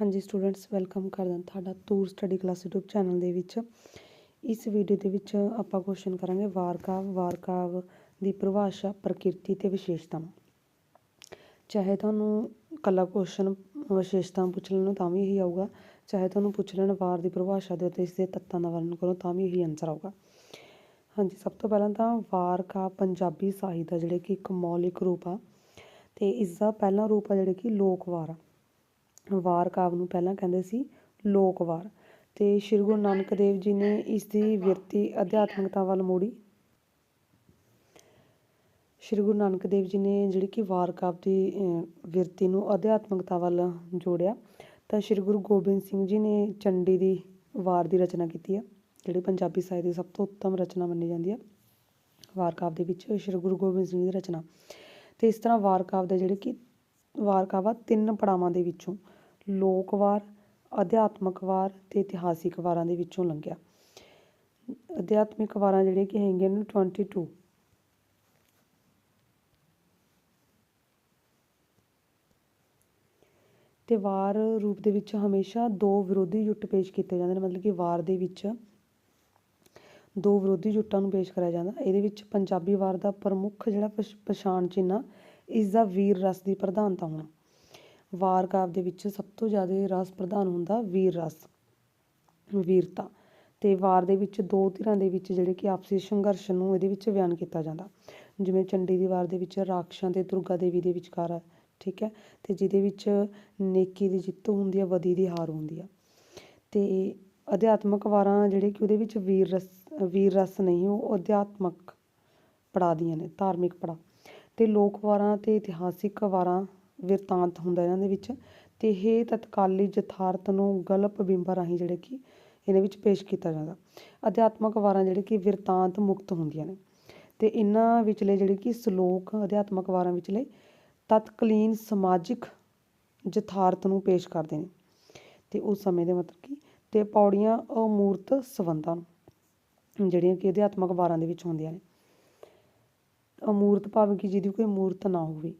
ਹਾਂਜੀ students welcome ਕਰਦਾ ਤੁਹਾਡਾ ਤੂਰ ਸਟੱਡੀ ਕਲਾਸ YouTube ਚੈਨਲ ਦੇ ਵਿੱਚ। ਇਸ ਵੀਡੀਓ ਦੇ ਵਿੱਚ ਆਪਾਂ ਕੁਐਸਚਨ ਕਰਾਂਗੇ ਵਾਰਕਾਵ ਵਾਰਕਾਵ ਦੀ ਪਰਿਭਾਸ਼ਾ, ਪ੍ਰਕਿਰਤੀ ਤੇ ਵਿਸ਼ੇਸ਼ਤਾਵਾਂ। ਚਾਹੇ ਤੁਹਾਨੂੰ ਕੱਲਾ ਕੁਐਸਚਨ ਵਿਸ਼ੇਸ਼ਤਾਵਾਂ ਪੁੱਛ ਲੈਣ, ਤਾਂ ਵੀ ਇਹੀ ਆਊਗਾ। ਚਾਹੇ ਤੁਹਾਨੂੰ ਪੁੱਛ ਲੈਣ ਵਾਰ ਦੀ ਪਰਿਭਾਸ਼ਾ ਦੇ ਉੱਤੇ ਇਸ ਦੇ ਤੱਤਾਂ ਦਾ ਵਰਣਨ ਕਰੋ, ਤਾਂ ਵੀ ਇਹੀ ਆਨਸਰ ਆਊਗਾ। ਹਾਂਜੀ, ਸਭ ਤੋਂ ਪਹਿਲਾਂ ਤਾਂ ਵਾਰਕਾਵ ਪੰਜਾਬੀ ਸਾਹਿਤ ਦਾ ਜਿਹੜੇ ਕਿ ਇੱਕ ਮੌਲਿਕ ਰੂਪ ਆ। ਤੇ ਇਸ ਦਾ ਪਹਿਲਾ ਰੂਪ ਆ, ਜਿਹੜੇ ਕਿ ਲੋਕਵਾਰ ਆ। ਵਾਰ ਕਾਵ ਨੂੰ ਪਹਿਲਾਂ ਕਹਿੰਦੇ ਸੀ ਲੋਕ ਵਾਰ। ਤੇ ਸ਼੍ਰੀ ਗੁਰੂ ਨਾਨਕ ਦੇਵ ਜੀ ਨੇ ਇਸ ਦੀ ਵਿਰਤੀ ਅਧਿਆਤਮਿਕਤਾ ਵੱਲ ਮੋੜੀ। ਸ਼੍ਰੀ ਗੁਰੂ ਨਾਨਕ ਦੇਵ ਜੀ ਨੇ ਜਿਹੜੀ ਕਿ ਵਾਰ ਕਾਵ ਦੀ ਵਿਰਤੀ ਨੂੰ ਅਧਿਆਤਮਿਕਤਾ ਵੱਲ ਜੋੜਿਆ, ਤਾਂ ਸ਼੍ਰੀ ਗੁਰੂ ਗੋਬਿੰਦ ਸਿੰਘ ਜੀ ਨੇ ਚੰਡੀ ਦੀ ਵਾਰ ਦੀ ਰਚਨਾ ਕੀਤੀ ਹੈ ਜਿਹੜੀ ਪੰਜਾਬੀ ਸਾਹਿਤ ਦੀ ਸਭ ਤੋਂ ਉੱਤਮ ਰਚਨਾ ਮੰਨੀ ਜਾਂਦੀ ਹੈ ਵਾਰ ਕਾਵ ਦੇ ਵਿੱਚ ਸ਼੍ਰੀ ਗੁਰੂ ਗੋਬਿੰਦ ਸਿੰਘ ਦੀ ਰਚਨਾ। ਤੇ ਇਸ ਤਰ੍ਹਾਂ ਵਾਰ ਕਾਵਿ ਦੇ ਜਿਹੜੇ ਕਿ, ਵਾਰ ਕਾਵਾ ਤਿੰਨ ਪੜਾਵਾਂ ਦੇ ਵਿੱਚੋਂ ਲੋਕ ਵਾਰ ਅਧਿਆਤਮਕ ਵਾਰ ਅਤੇ ਇਤਿਹਾਸਿਕ ਵਾਰਾਂ ਦੇ ਵਿੱਚੋਂ ਲੰਘਿਆ। ਅਧਿਆਤਮਿਕ ਵਾਰਾਂ ਜਿਹੜੀਆਂ ਕਿ ਹੈਗੀਆਂ ਨੇ ਟਵੰਟੀ ਟੂ ਅਤੇ ਵਾਰ ਰੂਪ ਦੇ ਵਿੱਚ ਹਮੇਸ਼ਾ ਦੋ ਵਿਰੋਧੀ ਜੁੱਟ ਪੇਸ਼ ਕੀਤੇ ਜਾਂਦੇ ਨੇ, ਮਤਲਬ ਕਿ ਵਾਰ ਦੇ ਵਿੱਚ ਦੋ ਵਿਰੋਧੀ ਜੁੱਟਾਂ ਨੂੰ ਪੇਸ਼ ਕਰਿਆ ਜਾਂਦਾ। ਇਹਦੇ ਵਿੱਚ ਪੰਜਾਬੀ ਵਾਰ ਦਾ ਪ੍ਰਮੁੱਖ ਜਿਹੜਾ ਪਛਾਣ ਚਿੰਨ੍ਹ ਇਸ ਦਾ ਵੀਰ ਰਸ ਦੀ ਪ੍ਰਧਾਨਤਾ ਹੋਣਾ। ਵਾਰ ਕਾਵ ਦੇ ਵਿੱਚ ਸਭ ਤੋਂ ਜ਼ਿਆਦਾ ਰਸ ਪ੍ਰਧਾਨ ਹੁੰਦਾ ਵੀਰ ਰਸ, ਵੀਰਤਾ। ਤੇ ਵਾਰ ਦੇ ਵਿੱਚ ਦੋ ਧਿਰਾਂ ਦੇ ਵਿੱਚ ਜਿਹੜੇ ਕਿ ਆਪਸੀ ਸੰਘਰਸ਼ ਨੂੰ ਇਹਦੇ ਵਿੱਚ ਬਿਆਨ ਕੀਤਾ ਜਾਂਦਾ। ਜਿਵੇਂ ਚੰਡੀ ਦੀ ਵਾਰ ਦੇ ਵਿੱਚ ਰਾਖਸ਼ਾਂ ਤੇ ਦੁਰਗਾ ਦੇਵੀ ਦੇ ਵਿਚਕਾਰ ਹੈ, ਠੀਕ ਹੈ? ਤੇ ਜਿਹਦੇ ਵਿੱਚ ਨੇਕੀ ਦੀ ਜਿੱਤ ਹੁੰਦੀ ਹੈ ਵਦੀ ਦੀ ਹਾਰ ਹੁੰਦੀ ਹੈ। ਤੇ ਅਧਿਆਤਮਕ ਵਾਰਾਂ ਜਿਹੜੇ ਕਿ ਉਹਦੇ ਵਿੱਚ ਵੀਰ ਰਸ ਵੀਰ ਰਸ ਨਹੀਂ, ਉਹ ਅਧਿਆਤਮਕ ਪੜਾ ਦੀਆਂ ਨੇ, ਧਾਰਮਿਕ ਪੜਾ ਤੇ ਲੋਕ ਵਾਰਾਂ ਤੇ ਇਤਿਹਾਸਿਕ ਵਾਰਾਂ ਵਿਰਤਾਂਤ ਹੁੰਦਾ ਇਹਨਾਂ ਦੇ ਵਿੱਚ, ਤੇ ਇਹ ਤਤਕਾਲੀ ਯਥਾਰਥ ਨੂੰ ਗਲਪ ਬਿੰਬਾਂ ਰਾਹੀਂ ਜਿਹੜੇ ਕਿ ਇਹਦੇ ਵਿੱਚ ਪੇਸ਼ ਕੀਤਾ ਜਾਂਦਾ। ਅਧਿਆਤਮਕ ਵਾਰਾਂ ਜਿਹੜੇ ਕਿ ਵਿਰਤਾਂਤ ਮੁਕਤ ਹੁੰਦੀਆਂ ਨੇ। ਤੇ ਇਹਨਾਂ ਵਿਚਲੇ ਜਿਹੜੇ ਕਿ ਸ਼ਲੋਕ ਅਧਿਆਤਮਕ ਵਾਰਾਂ ਵਿਚਲੇ ਤਤਕਾਲੀਨ ਸਮਾਜਿਕ ਯਥਾਰਥ ਨੂੰ ਪੇਸ਼ ਕਰਦੇ ਨੇ। ਤੇ ਉਸ ਸਮੇਂ ਦੇ ਮਤਲਬ ਕਿ ਤੇ ਪੌੜੀਆਂ, ਅਮੂਰਤ, ਸੰਬੰਧਾਂ ਨੂੰ ਜਿਹੜੀਆਂ ਕਿ ਅਧਿਆਤਮਕ ਵਾਰਾਂ ਦੇ ਵਿੱਚ ਹੁੰਦੀਆਂ ਨੇ। ਅਮੂਰਤ ਭਾਵ ਕਿ ਜਿਹਦੀ ਕੋਈ ਮੂਰਤ ਨਾ ਹੋਵੇ।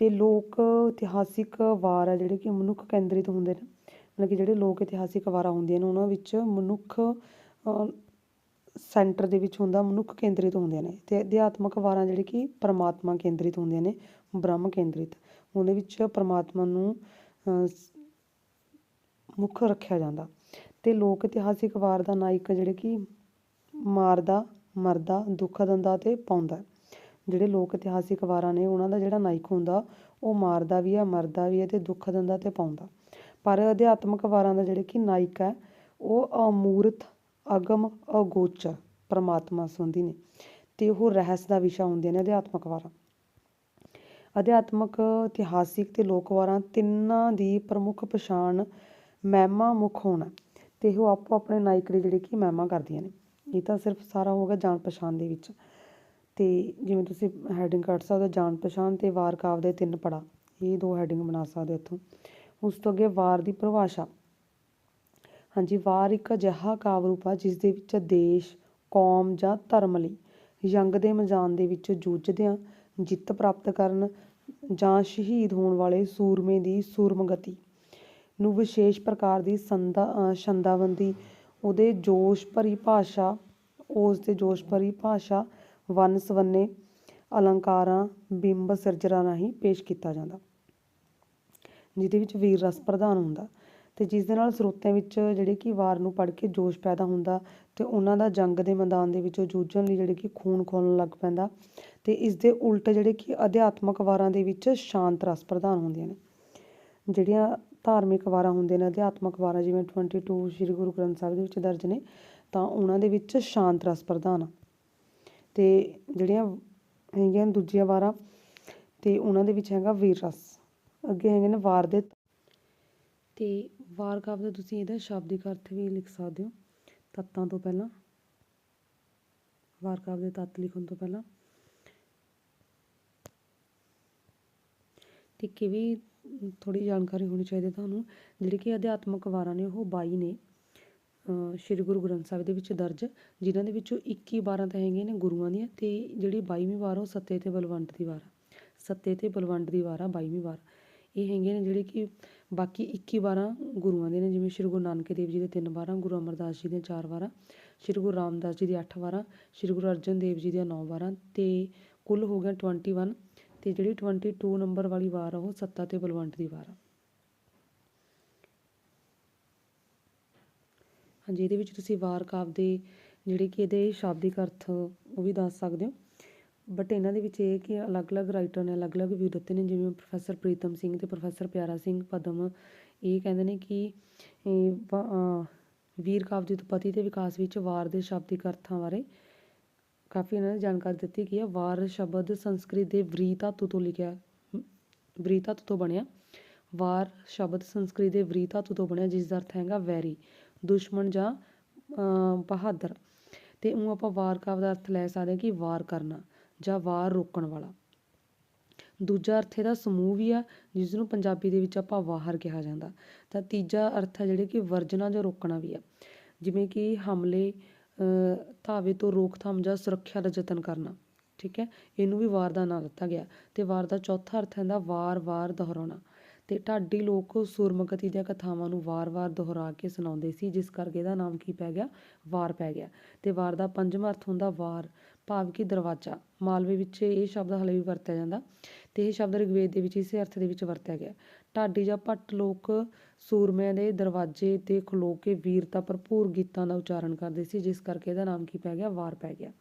ਅਤੇ ਲੋਕ ਇਤਿਹਾਸਿਕ ਵਾਰ ਆ ਜਿਹੜੇ ਕਿ ਮਨੁੱਖ ਕੇਂਦਰਿਤ ਹੁੰਦੇ ਨੇ। ਮਤਲਬ ਕਿ ਜਿਹੜੇ ਲੋਕ ਇਤਿਹਾਸਿਕ ਵਾਰਾਂ ਹੁੰਦੀਆਂ ਨੇ, ਉਹਨਾਂ ਵਿੱਚ ਮਨੁੱਖ ਸੈਂਟਰ ਦੇ ਵਿੱਚ ਹੁੰਦਾ, ਮਨੁੱਖ ਕੇਂਦਰਿਤ ਹੁੰਦੇ ਨੇ। ਅਤੇ ਅਧਿਆਤਮਕ ਵਾਰਾਂ ਜਿਹੜੇ ਕਿ ਪਰਮਾਤਮਾ ਕੇਂਦਰਿਤ ਹੁੰਦੀਆਂ ਨੇ, ਬ੍ਰਹਮ ਕੇਂਦਰਿਤ। ਉਹਦੇ ਵਿੱਚ ਪਰਮਾਤਮਾ ਨੂੰ ਮੁੱਖ ਰੱਖਿਆ ਜਾਂਦਾ। ਅਤੇ ਲੋਕ ਇਤਿਹਾਸਿਕ ਵਾਰ ਦਾ ਨਾਇਕ ਜਿਹੜੇ ਕਿ ਮਾਰਦਾ, ਮਰਦਾ ਦੁੱਖ ਦਿੰਦਾ ਅਤੇ ਪਾਉਂਦਾ। ਜਿਹੜੇ ਲੋਕ ਇਤਿਹਾਸਿਕ ਵਾਰਾਂ ਨੇ, ਉਹਨਾਂ ਦਾ ਜਿਹੜਾ ਨਾਇਕ ਹੁੰਦਾ, ਉਹ ਮਾਰਦਾ ਵੀ ਆ, ਮਰਦਾ ਵੀ ਹੈ ਤੇ ਦੁੱਖ ਦਿੰਦਾ ਤੇ ਪਾਉਂਦਾ। ਪਰ ਅਧਿਆਤਮਕ ਵਾਰਾਂ ਦਾ ਜਿਹੜੇ ਕਿ ਨਾਇਕ ਹੈ, ਉਹ ਅਮੂਰਤ, ਅਗਮ ਅਗੋਚਰ ਪਰਮਾਤਮਾ ਸੰਬੰਧੀ ਨੇ ਤੇ ਉਹ ਰਹੱਸ ਦਾ ਵਿਸ਼ਾ ਹੁੰਦੇ ਨੇ ਅਧਿਆਤਮਕ ਵਾਰਾਂ। ਅਧਿਆਤਮਕ, ਇਤਿਹਾਸਿਕ ਤੇ ਲੋਕ ਵਾਰਾਂ ਤਿੰਨਾਂ ਦੀ ਪ੍ਰਮੁੱਖ ਪਛਾਣ ਮਹਿਮਾ ਮੁੱਖ ਹੋਣਾ ਤੇ ਉਹ ਆਪੋ ਆਪਣੇ ਨਾਇਕ ਦੀ ਜਿਹੜੀ ਕਿ ਮਹਿਮਾ ਕਰਦੀਆਂ ਨੇ। ਇਹ ਤਾਂ ਸਿਰਫ ਸਾਰਾ ਹੋ ਗਿਆ ਜਾਣ ਪਛਾਣ ਦੇ ਵਿੱਚ। ਤੇ ਜਿਵੇਂ ਤੁਸੀਂ ਹੈਡਿੰਗ ਕੱਢ ਸਕਦੇ ਹੋ, ਜਾਣ ਪਛਾਣ ਤੇ ਵਾਰ ਕਾਵ ਦੇ ਤਿੰਨ ਪੜਾ ਇਹ ਦੋ ਹੈਡਿੰਗ ਬਣਾ ਸਕਦੇ ਹੋ ਇੱਥੋਂ। ਉਸ ਤੋਂ ਅੱਗੇ ਵਾਰ ਦੀ ਪਰਿਭਾਸ਼ਾ। ਹਾਂਜੀ, ਵਾਰ ਇੱਕ ਅਜਿਹਾ ਕਾਵ ਰੂਪ ਆ ਜਿਸ ਦੇ ਵਿੱਚ ਦੇਸ਼, ਕੌਮ ਜਾਂ ਧਰਮ ਲਈ ਜੰਗ ਦੇ ਮੈਦਾਨ ਦੇ ਵਿੱਚ ਜੂਝਦਿਆਂ ਜਿੱਤ ਪ੍ਰਾਪਤ ਕਰਨ ਜਾਂ ਸ਼ਹੀਦ ਹੋਣ ਵਾਲੇ ਸੂਰਮੇ ਦੀ ਸੂਰਮਗਤੀ ਨੂੰ ਵਿਸ਼ੇਸ਼ ਪ੍ਰਕਾਰ ਦੀ ਸੰਦਾ ਛੰਦਾਬੰਦੀ, ਉਹਦੇ ਜੋਸ਼ ਭਰੀ ਭਾਸ਼ਾ, ਉਸ ਦੇ ਜੋਸ਼ ਭਰੀ ਭਾਸ਼ਾ ਵੰਨ ਸਵੰਨੇ ਅਲੰਕਾਰਾਂ ਬਿੰਬ ਸਿਰਜਣਾ ਰਾਹੀਂ ਪੇਸ਼ ਕੀਤਾ ਜਾਂਦਾ। ਜਿਹਦੇ ਵਿੱਚ ਵੀਰ ਰਸ ਪ੍ਰਧਾਨ ਹੁੰਦਾ ਤੇ ਜਿਸ ਦੇ ਨਾਲ ਸਰੋਤਿਆਂ ਵਿੱਚ ਜਿਹੜੇ ਕਿ ਵਾਰ ਨੂੰ ਪੜ੍ਹ ਕੇ ਜੋਸ਼ ਪੈਦਾ ਹੁੰਦਾ ਤੇ ਉਹਨਾਂ ਦਾ ਜੰਗ ਦੇ ਮੈਦਾਨ ਦੇ ਵਿੱਚੋਂ ਜੂਝਣ ਲਈ ਜਿਹੜੇ ਕਿ ਖੂਨ ਖੋਲਣ ਲੱਗ ਪੈਂਦਾ ਤੇ ਇਸ ਦੇ ਉਲਟ ਜਿਹੜੇ ਕਿ ਅਧਿਆਤਮਕ ਵਾਰਾਂ ਦੇ ਵਿੱਚ ਸ਼ਾਂਤ ਰਸ ਪ੍ਰਧਾਨ ਹੁੰਦੀਆਂ ਨੇ। ਜਿਹੜੀਆਂ ਧਾਰਮਿਕ ਵਾਰਾਂ ਹੁੰਦੇ ਨੇ, ਅਧਿਆਤਮਕ ਵਾਰਾਂ ਜਿਵੇਂ 22 ਸ੍ਰੀ ਗੁਰੂ ਗ੍ਰੰਥ ਸਾਹਿਬ ਦੇ ਵਿੱਚ ਦਰਜ ਨੇ, ਤਾਂ ਉਹਨਾਂ ਦੇ ਵਿੱਚ ਸ਼ਾਂਤ ਰਸ ਪ੍ਰਧਾਨ ਆ। ਤੇ ਜਿਹੜੀਆਂ ਹੈਗੀਆਂ ਦੂਜੀਆਂ ਵਾਰਾਂ ਅਤੇ ਉਹਨਾਂ ਦੇ ਵਿੱਚ ਹੈਗਾ ਵੀਰ ਰਸ। ਅੱਗੇ ਹੈਗੇ ਨੇ ਵਾਰ ਦੇ ਅਤੇ ਵਾਰ ਕਾਵ ਦਾ ਤੁਸੀਂ ਇਹਦਾ ਸ਼ਾਬਦਿਕ ਅਰਥ ਵੀ ਲਿਖ ਸਕਦੇ ਹੋ। ਤੱਤਾਂ ਤੋਂ ਪਹਿਲਾਂ। ਵਾਰ ਕਾਵ ਦੇ ਤੱਤ ਲਿਖਣ ਤੋਂ ਪਹਿਲਾਂ। ਤੇ ਕਿਵੇਂ ਵੀ ਥੋੜੀ ਜਾਣਕਾਰੀ ਹੋਣੀ ਚਾਹੀਦੀ ਤੁਹਾਨੂੰ। ਜਿਹੜੇ ਕਿ ਅਧਿਆਤਮਕ ਵਾਰਾਂ ਨੇ, ਉਹ 22 ਨੇ। ਸ਼੍ਰੀ ਗੁਰੂ ਗ੍ਰੰਥ ਸਾਹਿਬ ਦੇ ਵਿੱਚ ਦਰਜ, ਜਿਨ੍ਹਾਂ ਦੇ ਵਿੱਚੋਂ 21 ਵਾਰਾਂ ਤਾਂ ਹੈਗੀਆਂ ਨੇ ਗੁਰੂਆਂ ਦੀਆਂ ਤੇ ਜਿਹੜੀ 22ਵੀਂ ਵਾਰ ਉਹ ਸੱਤੇ ਤੇ ਬਲਵੰਡ ਦੀ ਵਾਰ ਆ। ਸੱਤੇ ਤੇ ਬਲਵੰਡ ਦੀ ਵਾਰ ਆ 22ਵੀਂ ਵਾਰ। ਇਹ ਹੈਗੇ ਨੇ ਜਿਹੜੇ ਕਿ ਬਾਕੀ 21 ਵਾਰਾਂ ਗੁਰੂਆਂ ਦੇ ਨੇ, ਜਿਵੇਂ ਸ਼੍ਰੀ ਗੁਰੂ ਨਾਨਕ ਦੇਵ ਜੀ ਦੇ ਤਿੰਨ ਵਾਰਾਂ, ਗੁਰੂ ਅਮਰਦਾਸ ਜੀ ਦੀਆਂ ਚਾਰ ਵਾਰਾਂ, ਸ਼੍ਰੀ ਗੁਰੂ ਰਾਮਦਾਸ ਜੀ ਦੀ ਅੱਠ ਵਾਰਾਂ, ਸ਼੍ਰੀ ਗੁਰੂ ਅਰਜਨ ਦੇਵ ਜੀ ਦੀਆਂ ਨੌ ਵਾਰਾਂ ਤੇ ਕੁੱਲ ਹੋ ਗਿਆ 21 ਤੇ ਜਿਹੜੀ 22 ਨੰਬਰ ਵਾਲੀ ਵਾਰ ਆ, ਉਹ ਸੱਤਾ ਤੇ ਬਲਵੰਤ ਦੀ ਵਾਰ ਆ। ਹਾਂਜੀ ਇਹਦੇ ਵਿੱਚ ਤੁਸੀਂ ਵਾਰ ਕਾਵ ਦੇ ਜਿਹੜੇ ਕਿ ਇਹਦੇ ਸ਼ਾਬਦਿਕ ਅਰਥ ਉਹ ਵੀ ਦੱਸ ਸਕਦੇ ਹੋ। ਬਟ ਇਹਨਾਂ ਦੇ ਵਿੱਚ ਇਹ ਕਿ ਅਲੱਗ-ਅਲੱਗ ਰਾਈਟਰ ਨੇ ਅਲੱਗ-ਅਲੱਗ ਵਿਊ ਦਿੱਤੇ ਨੇ, ਜਿਵੇਂ ਪ੍ਰੋਫੈਸਰ ਪ੍ਰੀਤਮ ਸਿੰਘ ਤੇ ਪ੍ਰੋਫੈਸਰ ਪਿਆਰਾ ਸਿੰਘ ਪਦਮ। ਇਹ ਕਹਿੰਦੇ ਨੇ ਕਿ ਵੀਰ ਕਾਵ ਦੀ ਉਤਪਤੀ ਤੇ ਵਿਕਾਸ ਵਿੱਚ ਵਾਰ ਦੇ ਸ਼ਾਬਦਿਕ ਅਰਥਾਂ ਬਾਰੇ ਕਾਫੀ ਇਹਨਾਂ ਨੇ ਜਾਣਕਾਰੀ ਦਿੱਤੀ ਗਈ ਹੈ ਵਾਰ ਸ਼ਬਦ ਸੰਸਕ੍ਰਿਤ ਦੇ ਵਰੀ ਧਾਤੂ ਤੋਂ ਲਿਖਿਆ ਵਰੀ ਧਾਤੂ ਤੋਂ ਬਣਿਆ। ਵਾਰ ਸ਼ਬਦ ਸੰਸਕ੍ਰਿਤ ਦੇ ਵਰੀ ਧਾਤੂ ਤੋਂ ਬਣਿਆ, ਜਿਸ ਦਾ ਅਰਥ ਹੈਗਾ ਵੈਰੀ। ਦੁਸ਼ਮਣ ਜਾਂ ਅਹ, ਬਹਾਦਰ। ਤੇ ਉਹ ਆਪਾਂ ਵਾਰ ਕਾਵ ਦਾ ਅਰਥ ਲੈ ਸਕਦੇ ਹਾਂ ਕਿ ਵਾਰ ਕਰਨਾ ਜਾਂ ਵਾਰ ਰੋਕਣ ਵਾਲਾ। ਦੂਜਾ ਅਰਥ ਇਹਦਾ ਸਮੂਹ ਵੀ ਆ ਜਿਸ ਨੂੰ ਪੰਜਾਬੀ ਦੇ ਵਿੱਚ ਆਪਾਂ ਵਾਹਰ ਕਿਹਾ ਜਾਂਦਾ। ਤਾਂ ਤੀਜਾ ਅਰਥ ਹੈ ਜਿਹੜੇ ਕਿ ਵਰਜਣਾ ਜਾਂ ਰੋਕਣਾ ਵੀ ਆ। ਜਿਵੇਂ ਕਿ ਹਮਲੇ ਧਾਵੇ ਤੋਂ ਰੋਕਥਾਮ ਜਾਂ ਸੁਰੱਖਿਆ ਦਾ ਯਤਨ ਕਰਨਾ ਠੀਕ ਹੈ? ਇਹਨੂੰ ਵੀ ਵਾਰ ਦਾ ਨਾਂ ਦਿੱਤਾ ਗਿਆ। ਤੇ ਵਾਰ ਦਾ ਚੌਥਾ ਅਰਥ ਹੁੰਦਾ ਵਾਰ-ਵਾਰ ਦੁਹਰਾਉਣਾ। ਤੇ ਢਾਡੀ ਲੋਕ ਸੂਰਮਗਤੀ ਦੀਆਂ ਕਥਾਵਾਂ ਨੂੰ ਵਾਰ-ਵਾਰ ਦੁਹਰਾ ਕੇ ਸੁਣਾਉਂਦੇ ਸੀ, ਜਿਸ ਕਰਕੇ ਇਹਦਾ ਨਾਮ ਕੀ ਪੈ ਗਿਆ? ਵਾਰ ਪੈ ਗਿਆ। ਤੇ ਵਾਰ ਦਾ ਪੰਜਵਾਂ ਅਰਥ ਹੁੰਦਾ ਵਾਰ, ਭਾਵ ਕਿ ਦਰਵਾਜ਼ਾ। ਮਾਲਵੇ ਵਿੱਚ ਇਹ ਸ਼ਬਦ ਹਲੇ ਵੀ ਵਰਤਿਆ ਜਾਂਦਾ ਤੇ ਇਹ ਸ਼ਬਦ ਰਿਗਵੇਦ ਦੇ ਵਿੱਚ ਇਸੇ ਅਰਥ ਦੇ ਵਿੱਚ ਵਰਤਿਆ ਗਿਆ। ਢਾਡੀ ਜਾਂ ਭੱਟ ਲੋਕ ਸੂਰਮਿਆਂ ਦੇ ਦਰਵਾਜ਼ੇ ਤੇ ਖਲੋ ਕੇ ਵੀਰਤਾ ਭਰਪੂਰ ਗੀਤਾਂ ਦਾ ਉਚਾਰਨ ਕਰਦੇ ਸੀ, ਜਿਸ ਕਰਕੇ ਇਹਦਾ ਨਾਮ ਕੀ ਪੈ ਗਿਆ? ਵਾਰ ਪੈ ਗਿਆ।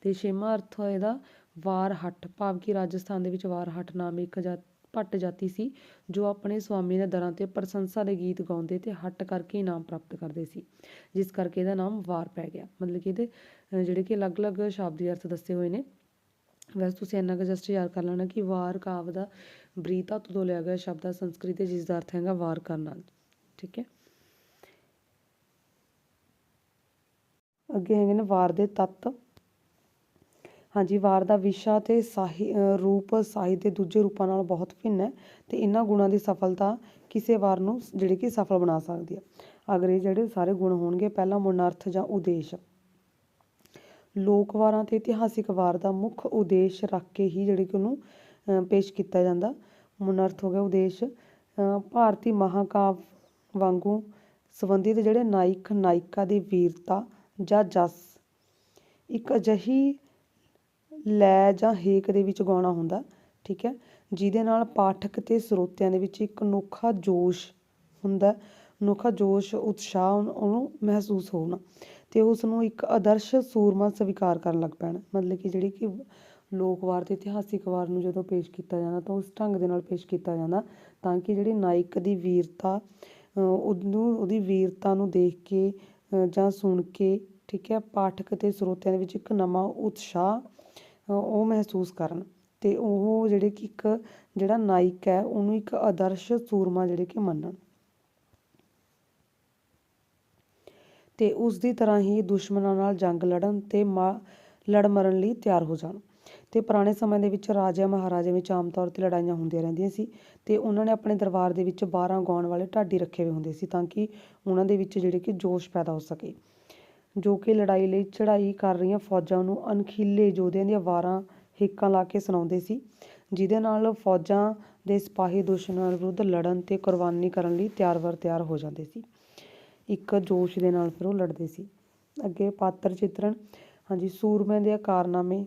ਤੇ ਛੇਵਾਂ ਅਰਥ ਇਹਦਾ ਵਾਰ ਹੱਟ ਭਾਵ ਕਿ ਰਾਜਸਥਾਨ ਦੇ ਵਿੱਚ ਵਾਰ ਹੱਟ ਨਾਮੇ ਇੱਕ ਜਾ ਭੱਟ ਜਾਤੀ ਸੀ, ਜੋ ਆਪਣੇ ਸਵਾਮੀ ਦੇ ਦਰਾਂ ਤੇ ਪ੍ਰਸ਼ੰਸਾ ਦੇ ਗੀਤ ਗਾਉਂਦੇ ਤੇ ਹੱਟ ਕਰਕੇ ਇਨਾਮ ਪ੍ਰਾਪਤ ਕਰਦੇ ਸੀ, ਜਿਸ ਕਰਕੇ ਇਹਦਾ ਨਾਮ ਵਾਰ ਪੈ ਗਿਆ। ਮਤਲਬ ਕਿ ਇਹਦੇ ਜਿਹੜੇ ਕਿ ਅਲੱਗ-ਅਲੱਗ ਸ਼ਾਬਦੀ ਅਰਥ ਦੱਸੇ ਹੋਏ ਨੇ। ਵੈਸੇ ਤੁਸੀਂ ਇੰਨਾ ਕੁ ਜਸਟ ਯਾਦ ਕਰ ਲੈਣਾ ਕਿ ਵਾਰ ਕਾਵ ਦਾ ਬ੍ਰੀਤਾ ਤੋਂ ਲਿਆ ਗਿਆ ਸ਼ਬਦ ਆ ਸੰਸਕ੍ਰਿਤ ਦੇ ਜਿਸ ਦਾ ਅਰਥ ਹੈਗਾ ਵਾਰ ਕਰਨਾ ਠੀਕ ਹੈ? ਅੱਗੇ ਹੈਗੇ ਨੇ ਵਾਰ ਦੇ ਤੱਤ। ਹਾਂਜੀ, ਵਾਰ ਦਾ ਵਿਸ਼ਾ ਤੇ ਸਾਹਿ ਰੂਪ ਸਾਹਿਤ ਦੇ ਦੂਜੇ ਰੂਪਾਂ ਨਾਲ ਬਹੁਤ ਭਿੰਨ ਹੈ ਤੇ ਇਹਨਾਂ ਗੁਣਾਂ ਦੀ ਸਫਲਤਾ ਕਿਸੇ ਵਾਰ ਨੂੰ ਜਿਹੜੇ ਕਿ ਸਫਲ ਬਣਾ ਸਕਦੀ ਹੈ। ਅਗਰ ਇਹ ਜਿਹੜੇ ਸਾਰੇ ਗੁਣ ਹੋਣਗੇ, ਪਹਿਲਾ ਮੁਨਾਰਥ ਜਾਂ ਉਦੇਸ਼। ਲੋਕ ਵਾਰਾਂ ਤੇ ਇਤਿਹਾਸਿਕ ਵਾਰ ਦਾ ਮੁੱਖ ਉਦੇਸ਼ ਰੱਖ ਕੇ ਹੀ ਜਿਹੜੇ ਕਿ ਉਹਨੂੰ ਪੇਸ਼ ਕੀਤਾ ਜਾਂਦਾ। ਮੁਨਾਰਥ ਹੋ ਗਿਆ ਉਦੇਸ਼। ਭਾਰਤੀ ਮਹਾਕਾਵ ਵਾਂਗੂ ਸੰਬੰਧਿਤ ਜਿਹੜੇ ਨਾਇਕ, ਨਾਇਕਾ ਦੀ ਵੀਰਤਾ ਜਾਂ ਜਸ। ਇੱਕ ਅਜਿਹੀ ਲੈ ਜਾਂ ਹੇਕ ਦੇ ਵਿੱਚ ਗਾਉਣਾ ਹੁੰਦਾ, ਠੀਕ ਹੈ? ਜਿਹਦੇ ਨਾਲ ਪਾਠਕ ਤੇ ਸਰੋਤਿਆਂ ਦੇ ਵਿੱਚ ਇੱਕ ਅਨੋਖਾ ਜੋਸ਼ ਹੁੰਦਾ, ਅਨੋਖਾ ਜੋਸ਼, ਉਤਸ਼ਾਹ ਉਹਨੂੰ- ਮਹਿਸੂਸ ਹੋਣਾ ਤੇ ਉਸ ਨੂੰ ਇੱਕ ਆਦਰਸ਼ ਸੂਰਮਾ ਸਵੀਕਾਰ ਕਰਨ ਲੱਗ ਪੈਣ। ਮਤਲਬ ਕਿ ਜਿਹੜੀ ਕਿ ਲੋਕਵਾਰ ਤੇ ਇਤਿਹਾਸਿਕ ਵਾਰ ਨੂੰ ਜਦੋਂ ਪੇਸ਼ ਕੀਤਾ ਜਾਂਦਾ ਤਾਂ ਉਸ ਢੰਗ ਦੇ ਨਾਲ ਪੇਸ਼ ਕੀਤਾ ਜਾਂਦਾ ਤਾਂ ਕਿ ਜਿਹੜੀ ਨਾਇਕ ਦੀ ਵੀਰਤਾ ਉਹਨੂੰ, ਉਹਦੀ ਵੀਰਤਾ ਨੂੰ ਦੇਖ ਕੇ ਜਾਂ ਸੁਣ ਕੇ, ਠੀਕ ਹੈ? ਪਾਠਕ ਤੇ ਸਰੋਤਿਆਂ ਦੇ ਵਿੱਚ ਇੱਕ ਨਵਾਂ ਉਤਸ਼ਾਹ ਉਹ ਮਹਿਸੂਸ ਕਰਨ। ਤੇ ਉਹ ਜਿਹੜੇ ਕਿ ਇੱਕ ਜਿਹੜਾ ਨਾਇਕ ਹੈ, ਉਹਨੂੰ ਇੱਕ ਆਦਰਸ਼ ਸੂਰਮਾ ਜਿਹੜੇ ਕਿ ਮੰਨਣ। ਤੇ ਉਸ ਦੀ ਤਰ੍ਹਾਂ ਹੀ ਦੁਸ਼ਮਣਾਂ ਨਾਲ ਜੰਗ ਲੜਨ ਤੇ ਮਾ, ਲੜ ਮਰਨ ਲਈ ਤਿਆਰ ਹੋ ਜਾਣ। ਤੇ ਪੁਰਾਣੇ ਸਮੇਂ ਦੇ ਵਿੱਚ ਰਾਜਿਆਂ ਮਹਾਰਾਜਿਆਂ ਵਿੱਚ ਆਮ ਤੌਰ ਤੇ ਲੜਾਈਆਂ ਹੁੰਦੀਆਂ ਰਹਿੰਦੀਆਂ ਸੀ ਤੇ ਉਹਨਾਂ ਨੇ ਆਪਣੇ ਦਰਬਾਰ ਦੇ ਵਿੱਚ 12 ਗਾਉਣ ਵਾਲੇ ਢਾਡੀ ਰੱਖੇ ਹੋਏ ਹੁੰਦੇ ਸੀ ਤਾਂ ਕਿ ਉਹਨਾਂ ਦੇ ਵਿੱਚ ਜਿਹੜੇ ਕਿ ਜੋਸ਼ ਪੈਦਾ ਹੋ ਸਕੇ। ਜੋ ਕਿ ਲੜਾਈ ਲਈ ਚੜ੍ਹਾਈ ਕਰ ਰਹੀਆਂ ਫੌਜਾਂ ਨੂੰ ਅਣਖੀਲੇ ਯੋਧਿਆਂ ਦੀਆਂ ਵਾਰਾਂ ਹਿੱਕਾਂ ਲਾ ਕੇ ਸੁਣਾਉਂਦੇ ਸੀ, ਜਿਹਦੇ ਨਾਲ ਫੌਜਾਂ ਦੇ ਸਿਪਾਹੀ ਦੁਸ਼ਮਣਾਂ ਵਿਰੁੱਧ ਲੜਨ ਤੇ ਕੁਰਬਾਨੀ ਕਰਨ ਲਈ ਤਿਆਰ ਵਰ ਤਿਆਰ ਹੋ ਜਾਂਦੇ ਸੀ। ਇੱਕ ਜੋਸ਼ ਦੇ ਨਾਲ ਫਿਰ ਉਹ ਲੜਦੇ ਸੀ। ਅੱਗੇ ਪਾਤਰ ਚਿੱਤਰਣ, ਹਾਂਜੀ ਸੂਰਮਿਆਂ ਦੇ ਕਾਰਨਾਮੇ,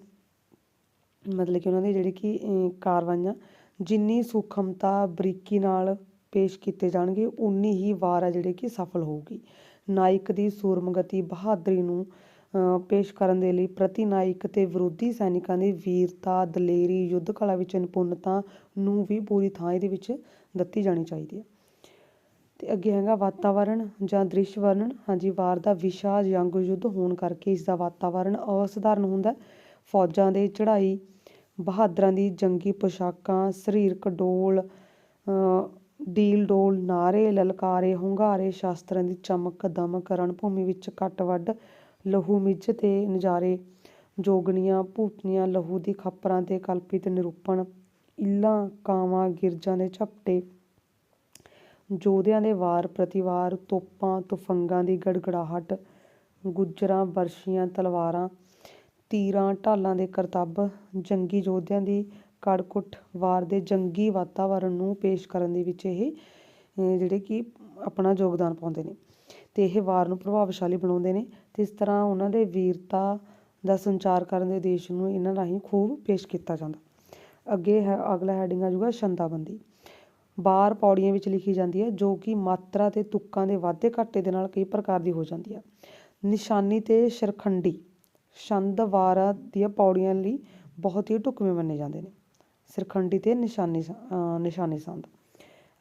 ਮਤਲਬ ਕਿ ਉਹਨਾਂ ਦੀ ਜਿਹੜੀ ਕਿ ਕਾਰਵਾਈਆਂ, ਜਿੰਨੀ ਸੂਖਮਤਾ ਬਰੀਕੀ ਨਾਲ ਪੇਸ਼ ਕੀਤੇ ਜਾਣਗੇ, ਉਨੀ ਹੀ ਵਾਰ ਆ ਜਿਹੜੇ ਕਿ ਸਫਲ ਹੋਊਗੀ। ਨਾਇਕ ਦੀ ਸੂਰਮਗਤੀ ਬਹਾਦਰੀ ਨੂੰ ਅਹ, ਪੇਸ਼ ਕਰਨ ਦੇ ਲਈ ਪ੍ਰਤੀ ਨਾਇਕ ਤੇ ਵਿਰੋਧੀ ਸੈਨਿਕਾਂ ਦੀ ਵੀਰਤਾ ਦਲੇਰੀ ਯੁੱਧ ਕਲਾ ਵਿੱਚ ਨਿਪੁੰਨਤਾ ਨੂੰ ਵੀ ਪੂਰੀ ਥਾਂ ਇਹਦੇ ਵਿੱਚ ਦਿੱਤੀ ਜਾਣੀ ਚਾਹੀਦੀ ਹੈ। ਤੇ ਅੱਗੇ ਹੈਗਾ ਵਾਤਾਵਰਣ ਜਾਂ ਦ੍ਰਿਸ਼ ਵਰਣਨ। ਹਾਂਜੀ ਵਾਰ ਦਾ ਵਿਸ਼ਾ ਜੰਗ ਯੁੱਧ ਹੋਣ ਕਰਕੇ ਇਸ ਦਾ ਵਾਤਾਵਰਣ ਅਸਧਾਰਨ ਹੁੰਦਾ ਫੌਜਾਂ ਦੇ ਚੜ੍ਹਾਈ ਬਹਾਦਰਾਂ ਦੀ ਜੰਗੀ ਪੋਸ਼ਾਕਾਂ ਸਰੀਰਕ ਡੋਲ ਅ, ਡੀਲ ਡੋਲ ਨਾਰੇ, ਲਲਕਾਰੇ, ਹੁੰਗਾਰੇ, ਸ਼ਾਸਤਰਾਂ ਦੀ ਚਮਕ ਦਮਕ ਰਣਭੂਮੀ ਵਿੱਚ ਕੱਟ ਵੱਢ, ਲਹੂ, ਮਿੱਝ ਤੇ ਨਜ਼ਾਰੇ, ਜੋਗਣੀਆਂ, ਭੂਤਨੀਆਂ, ਲਹੂ ਦੀ ਖੱਪਰਾਂ ਤੇ ਕਲਪਿਤ ਨਿਰੂਪਣ, ਇੱਲਾਂ, ਕਾਵਾਂ, ਗਿਰਜਾਂ ਦੇ ਝਪਟੇ ਯੋਧਿਆਂ ਦੇ ਵਾਰ, ਪ੍ਰਤੀਵਾਰ, ਤੋਪਾਂ, ਤੁਫੰਗਾਂ ਦੀ ਗੜਗੜਾਹਟ, ਗੁੱਜਰਾਂ, ਬਰਸ਼ੀਆਂ, ਤਲਵਾਰਾਂ, ਤੀਰਾਂ, ਢਾਲਾਂ ਦੇ ਕਰਤੱਬ, ਜੰਗੀ ਯੋਧਿਆਂ ਦੀ ਕੜਕੁੱਟ ਵਾਰ ਦੇ ਜੰਗੀ ਵਾਤਾਵਰਣ ਨੂੰ ਪੇਸ਼ ਕਰਨ ਦੇ ਵਿੱਚ ਇਹ ਜਿਹੜੇ ਕਿ ਆਪਣਾ ਯੋਗਦਾਨ ਪਾਉਂਦੇ ਨੇ ਅਤੇ ਇਹ ਵਾਰ ਨੂੰ ਪ੍ਰਭਾਵਸ਼ਾਲੀ ਬਣਾਉਂਦੇ ਨੇ ਅਤੇ ਇਸ ਤਰ੍ਹਾਂ ਉਹਨਾਂ ਦੇ ਵੀਰਤਾ ਦਾ ਸੰਚਾਰ ਕਰਨ ਦੇ ਉਦੇਸ਼ ਨੂੰ ਇਹਨਾਂ ਰਾਹੀਂ ਖੂਬ ਪੇਸ਼ ਕੀਤਾ ਜਾਂਦਾ। ਅੱਗੇ ਹੈ, ਅਗਲਾ ਹੈਡਿੰਗ ਆ ਜਾਊਗਾ ਛੰਦਾਬੰਦੀ। ਵਾਰ ਪੌੜੀਆਂ ਵਿੱਚ ਲਿਖੀ ਜਾਂਦੀ ਹੈ, ਜੋ ਕਿ ਮਾਤਰਾ ਤੇ ਤੁਕਾਂ ਦੇ ਵਾਧੇ ਘਾਟੇ ਦੇ ਨਾਲ ਕਈ ਪ੍ਰਕਾਰ ਦੀ ਹੋ ਜਾਂਦੀ ਹੈ। ਨਿਸ਼ਾਨੀ ਤੇ ਸ਼ਰਖੰਡੀ, ਛੰਦ ਵਾਰਾਂ ਦੀਆਂ ਪੌੜੀਆਂ ਲਈ ਬਹੁਤ ਹੀ ਢੁਕਵੇਂ ਮੰਨੇ ਜਾਂਦੇ ਨੇ। ਸਿਰਖੰਡੀ ਤੇ ਨਿਸ਼ਾਨੀ ਸ- ਅਹ ਨਿਸ਼ਾਨੀ ਸੰਦ।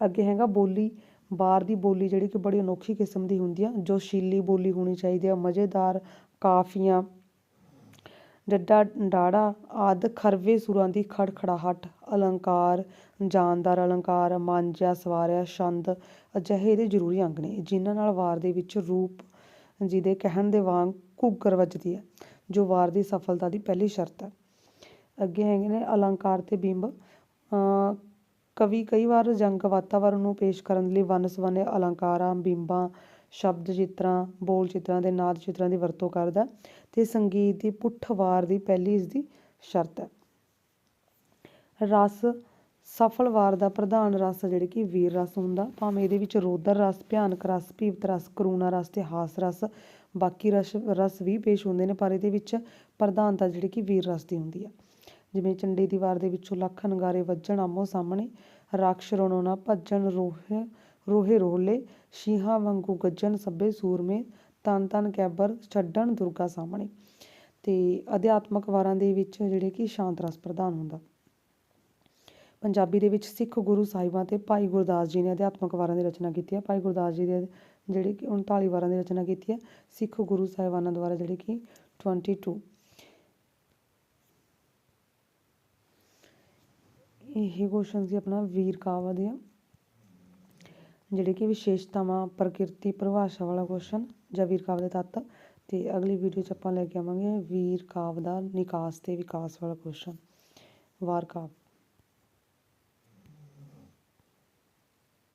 ਅੱਗੇ ਹੈਗਾ ਬੋਲੀ, ਬਾਰ ਦੀ ਬੋਲੀ ਜਿਹੜੀ ਕਿ ਬੜੀ ਅਨੋਖੀ ਕਿਸਮ ਦੀ ਹੁੰਦੀ ਆ, ਜੋ ਸ਼ੀਲੀ ਬੋਲੀ ਹੋਣੀ ਚਾਹੀਦੀ ਆ, ਮਜ਼ੇਦਾਰ, ਕਾਫੀਆਂ, ਡੱਡਾ, ਡਾੜਾ ਆਦ ਖਰਵੇ ਸੁਰਾਂ ਦੀ ਖੜਖੜਾਹਟ, ਅਲੰਕਾਰ, ਜਾਨਦਾਰ ਅਲੰਕਾਰ, ਮਾਂਜਿਆ, ਸਵਾਰਿਆ, ਛੰਦ ਅਜਿਹੇ ਇਹਦੇ ਜ਼ਰੂਰੀ ਅੰਗ ਨੇ, ਜਿਨ੍ਹਾਂ ਨਾਲ ਵਾਰ ਦੇ ਵਿੱਚ ਰੂਪ ਜਿਹਦੇ ਕਹਿਣ ਦੇ ਵਾਂਗ ਘੁੱਗਰ ਵੱਜਦੀ ਹੈ ਜੋ ਵਾਰ ਦੀ ਸਫਲਤਾ ਦੀ ਪਹਿਲੀ ਸ਼ਰਤ ਹੈ ਅੱਗੇ ਹੈਗੇ ਨੇ ਅਲੰਕਾਰ ਤੇ ਬਿੰਬ। ਕਵੀ ਕਈ ਵਾਰ ਜੰਗ ਵਾਤਾਵਰਣ ਨੂੰ ਪੇਸ਼ ਕਰਨ ਲਈ ਵੰਨ ਸੁਵੰਨੇ ਅਲੰਕਾਰਾਂ, ਬਿੰਬਾਂ, ਸ਼ਬਦ ਚਿੱਤਰਾਂ, ਬੋਲ ਚਿੱਤਰਾਂ ਦੇ ਨਾਦ ਚਿੱਤਰਾਂ ਦੀ ਵਰਤੋਂ ਕਰਦਾ ਤੇ ਸੰਗੀਤ ਦੀ ਪੁੱਠ ਵਾਰ ਦੀ ਪਹਿਲੀ ਇਸ ਦੀ ਸ਼ਰਤ ਹੈ। ਰਸ ਸਫਲ ਵਾਰ ਦਾ ਪ੍ਰਧਾਨ ਰਸ ਜਿਹੜੇ ਕਿ ਵੀਰ ਰਸ ਹੁੰਦਾ। ਭਾਵੇਂ ਇਹਦੇ ਵਿੱਚ ਰੋਦਰ ਰਸ, ਭਿਆਨਕ ਰਸ, ਭੀਵਤ ਰਸ, ਕਰੂਣਾ ਰਸ ਤੇ ਹਾਸ ਰਸ, ਬਾਕੀ ਰਸ ਰਸ ਵੀ ਪੇਸ਼ ਹੁੰਦੇ ਨੇ, ਪਰ ਇਹਦੇ ਵਿੱਚ ਪ੍ਰਧਾਨਤਾ ਜਿਹੜੀ ਕਿ ਵੀਰ ਰਸ ਦੀ ਹੁੰਦੀ ਆ। ਜਿਵੇਂ ਚੰਡੀ ਦੀ ਵਾਰ ਦੇ ਵਿੱਚੋਂ ਲੱਖ ਨਗਾਰੇ ਵੱਜਣ ਆਮੋ ਸਾਹਮਣੇ, ਰਾਖਸ਼ ਰੋਣੋ ਨਾ ਭੱਜਣ, ਰੋਹੇ ਰੋਹੇ ਰੋਲੇ ਸ਼ੀਹਾਂ ਵਾਂਗੂ ਗੱਜਣ ਸਭੇ ਸੂਰਮੇ ਤਨ ਤਨ ਕੈਬਰ ਛੱਡਣ ਦੁਰਗਾ ਸਾਹਮਣੇ। ਤੇ ਅਧਿਆਤਮਕ ਵਾਰਾਂ ਦੇ ਵਿੱਚ ਜਿਹੜੇ ਕਿ ਸ਼ਾਂਤ ਰਸ ਪ੍ਰਧਾਨ ਹੁੰਦਾ। ਪੰਜਾਬੀ ਦੇ ਵਿੱਚ ਸਿੱਖ ਗੁਰੂ ਸਾਹਿਬਾਂ ਤੇ ਭਾਈ ਗੁਰਦਾਸ ਜੀ ਨੇ ਅਧਿਆਤਮਕ ਵਾਰਾਂ ਦੀ ਰਚਨਾ ਕੀਤੀ ਹੈ। ਭਾਈ ਗੁਰਦਾਸ ਜੀ ਦੇ ਜਿਹੜੇ ਕਿ 39 ਵਾਰਾਂ ਦੀ ਰਚਨਾ ਕੀਤੀ ਹੈ। ਸਿੱਖ ਗੁਰੂ ਸਾਹਿਬਾਨਾਂ ਦੁਆਰਾ ਜਿਹੜੇ ਕਿ 22 ਇਹ ਕੁਐਸਚਨ ਸੀ ਆਪਣਾ ਵੀਰ ਕਾਵਿ ਦੇ ਜਿਹੜੇ ਕਿ ਵਿਸ਼ੇਸ਼ਤਾਵਾਂ, ਪ੍ਰਕਿਰਤੀ, ਪਰਿਭਾਸ਼ਾ ਵਾਲਾ ਕੁਐਸਚਨ ਜਾਂ ਵੀਰ ਕਾਵਿ ਦੇ ਤੱਤ। ਤੇ ਅਗਲੀ ਵੀਡੀਓ 'ਚ ਆਪਾਂ ਲੈ ਕੇ ਆਵਾਂਗੇ ਵੀਰ ਕਾਵਿ ਦਾ ਨਿਕਾਸ ਤੇ ਵਿਕਾਸ ਵਾਲਾ ਕੁਐਸਚਨ ਵਾਰ ਕਾਵ।